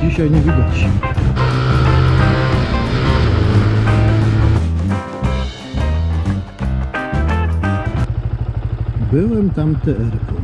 dzisiaj nie widać. Byłem tam TR-ką.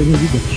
Tatry, dzisiaj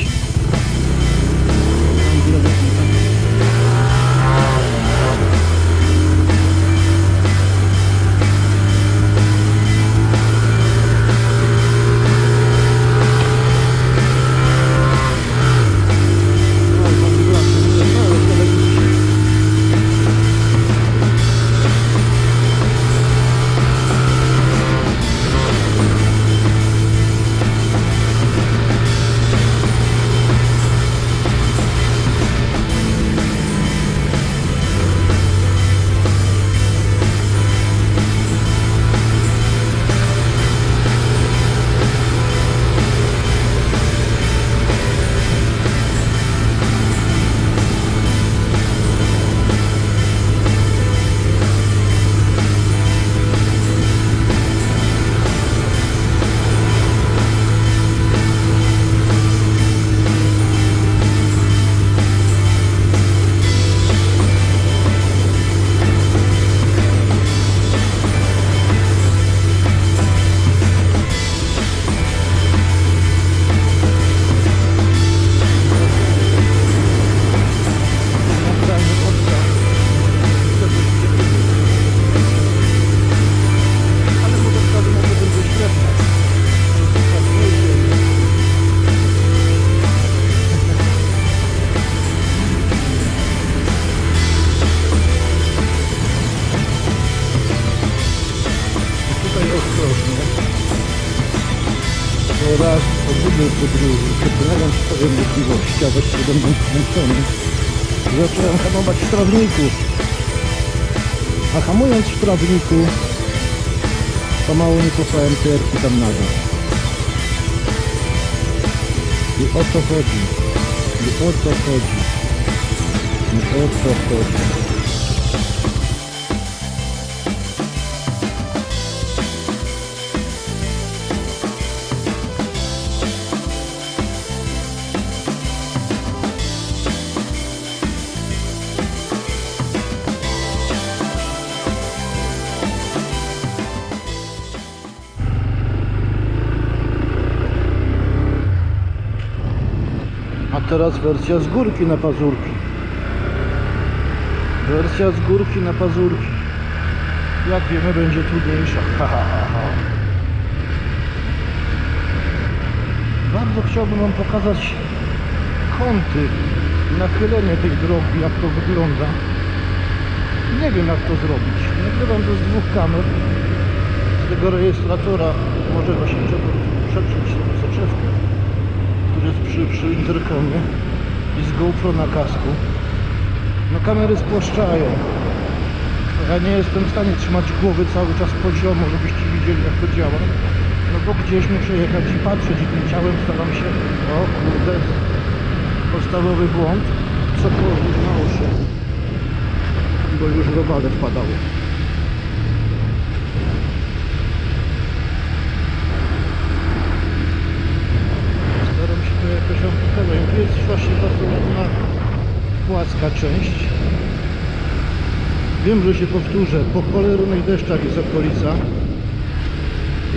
różne. Oraz pobudy po drugie, przeprawiam swoje możliwości, a właściwie będę skręcony. Zacząłem hamować w trawniku. A hamując w trawniku, pomału nie cofałem tyrki tam na dół. I o to chodzi. I o to chodzi. I o to chodzi. A teraz wersja z górki na pazurki. Wersja z górki na pazurki. Jak wiemy, będzie trudniejsza. Ha, ha, ha. Bardzo chciałbym Wam pokazać kąty, nachylenie tej drogi, jak to wygląda. Nie wiem, jak to zrobić. Nagrywam to z dwóch kamer. Z tego rejestratora może właśnie przetrzeć soczewkę który jest przy, przy interkomie i z GoPro na kasku. No kamery spłaszczają. Ja nie jestem w stanie trzymać głowy cały czas poziomo, żebyście widzieli jak to działa. No bo gdzieś muszę jechać i patrzeć i tym ciałem staram się, o kurde, podstawowy błąd, co położyć na uszy. Bo już robale wpadały. Staram się to jakoś. Tu jest właśnie bardzo ładna, płaska część. Wiem, że się powtórzę, po cholernych deszczach jest okolica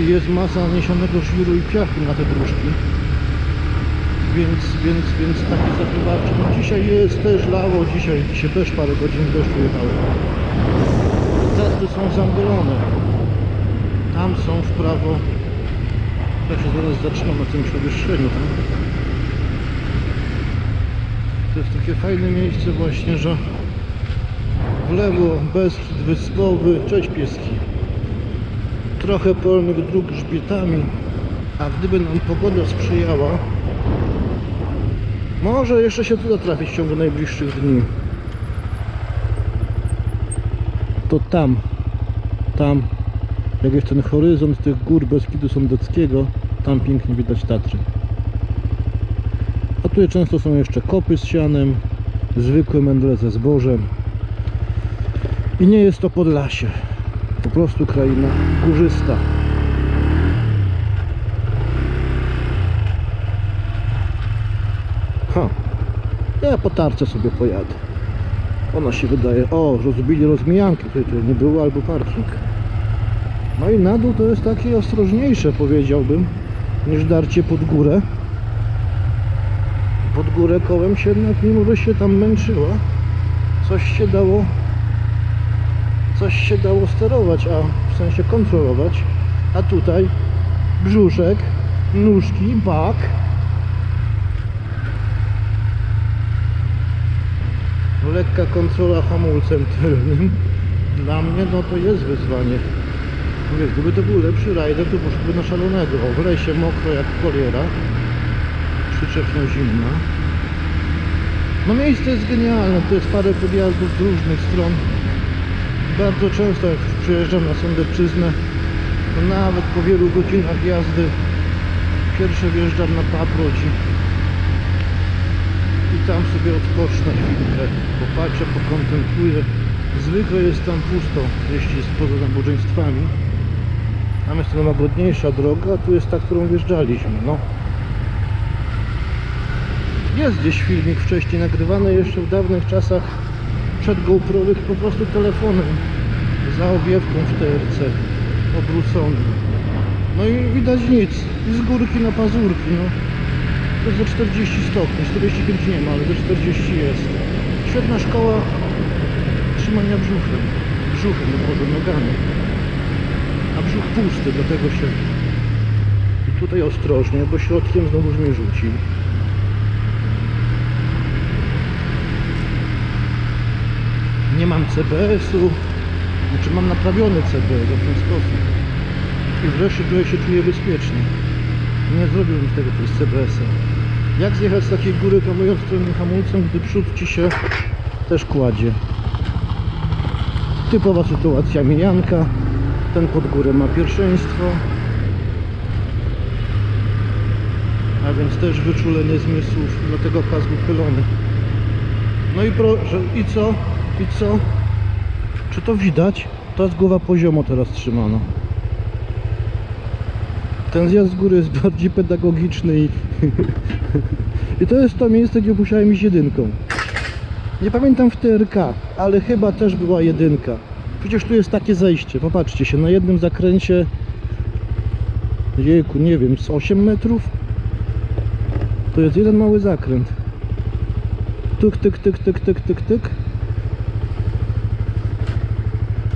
i jest masa naniesionego żwiru i piachu na te dróżki. Więc, więc, więc takie zakrywawcze. No dzisiaj jest też lało, dzisiaj, dzisiaj też parę godzin deszczu jechałem. Zasty są zamglone. Tam są w prawo ja się zaraz zatrzymam na tym przewyższeniu, tak? To jest takie fajne miejsce właśnie, że w lewo Beskid Wyspowy, cześć pieski. Trochę polnych dróg grzbietami, a gdyby nam pogoda sprzyjała, może jeszcze się tu trafić w ciągu najbliższych dni. To tam, tam jak jest ten horyzont tych gór Beskidu Sądeckiego, tam pięknie widać Tatry. A tu często są jeszcze kopy z sianem, zwykłe mędle ze zbożem. I nie jest to Podlasie, po prostu kraina górzysta. Ha, ja po tarce sobie pojadę. Ona się wydaje, o, rozbili rozmijanki, tutaj nie było albo parking. No i na dół to jest takie ostrożniejsze powiedziałbym niż darcie pod górę. Pod górę kołem się jednak mimo, że się tam męczyła coś się dało coś się dało sterować, a w sensie kontrolować. A tutaj brzuszek, nóżki, bak. Lekka kontrola hamulcem tylnym. Dla mnie no to jest wyzwanie. Mówię, gdyby to był lepszy rider, to poszedłby na szalonego. W lesie mokro jak koliera. Przyczepno zimna. No miejsce jest genialne, to jest parę podjazdów z różnych stron. Bardzo często jak przyjeżdżam na Sądecczyznę, to nawet po wielu godzinach jazdy pierwsze wjeżdżam na Paproci i tam sobie odpocznę chwilkę, popatrzę, pokontempluję. Zwykle jest tam pusto, jeśli jest poza nabożeństwami. Tam jest to łagodniejsza droga, a tu jest ta, którą wjeżdżaliśmy. No. Jest gdzieś filmik wcześniej nagrywany jeszcze w dawnych czasach przed GoProwych po prostu telefonem za owiewką w TRC obróconym. No i widać nic. I z górki na pazurki. No. To ze 40 stopni, 45 nie ma, ale ze 40 jest. Świetna szkoła trzymania brzuchem. Brzuchem, no może nogami. A brzuch pusty, dlatego się... I tutaj ostrożnie, bo środkiem znowu mnie rzuci. Nie mam CBS-u, znaczy mam naprawiony CBS w ten sposób. I wreszcie tutaj się czuję bezpiecznie. Nie zrobiłbym tego przez CBS-a. Jak zjechać z takiej góry hamując tylnym hamulcem, gdy przód ci się też kładzie? Typowa sytuacja mijanka. Ten pod górę ma pierwszeństwo. A więc też wyczulenie zmysłów, dlatego kask uchylony. No i proszę, i co? I co? Czy to widać? To jest głowa poziomo teraz trzymana. Ten zjazd z góry jest bardziej pedagogiczny i, i to jest to miejsce, gdzie musiałem iść jedynką. Nie pamiętam w TRK, ale chyba też była jedynka. Przecież tu jest takie zejście, popatrzcie się, na jednym zakręcie Jejku, nie wiem, z 8 metrów? To jest jeden mały zakręt. Tyk, tyk, tyk, tyk, tyk, tyk, tyk.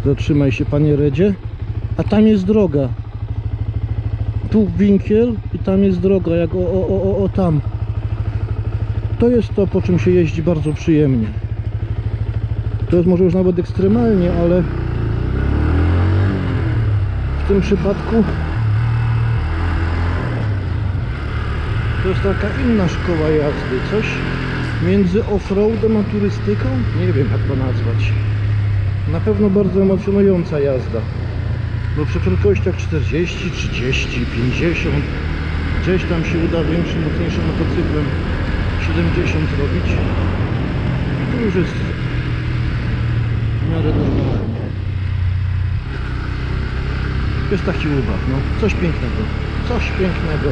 Zatrzymaj się, panie Redzie. A tam jest droga. Tu winkiel i tam jest droga, jak o, o, o, o, tam. To jest to, po czym się jeździ bardzo przyjemnie. To jest może już nawet ekstremalnie, ale w tym przypadku to jest taka inna szkoła jazdy. Coś między offroadem a turystyką? Nie wiem jak to nazwać. Na pewno bardzo emocjonująca jazda. Bo przy prędkościach 40, 30, 50 gdzieś tam się uda większym, mocniejszym motocyklem 70 robić. I tu już jest w miarę normalnie. Jest taki ubaw, no. Coś pięknego. Coś pięknego.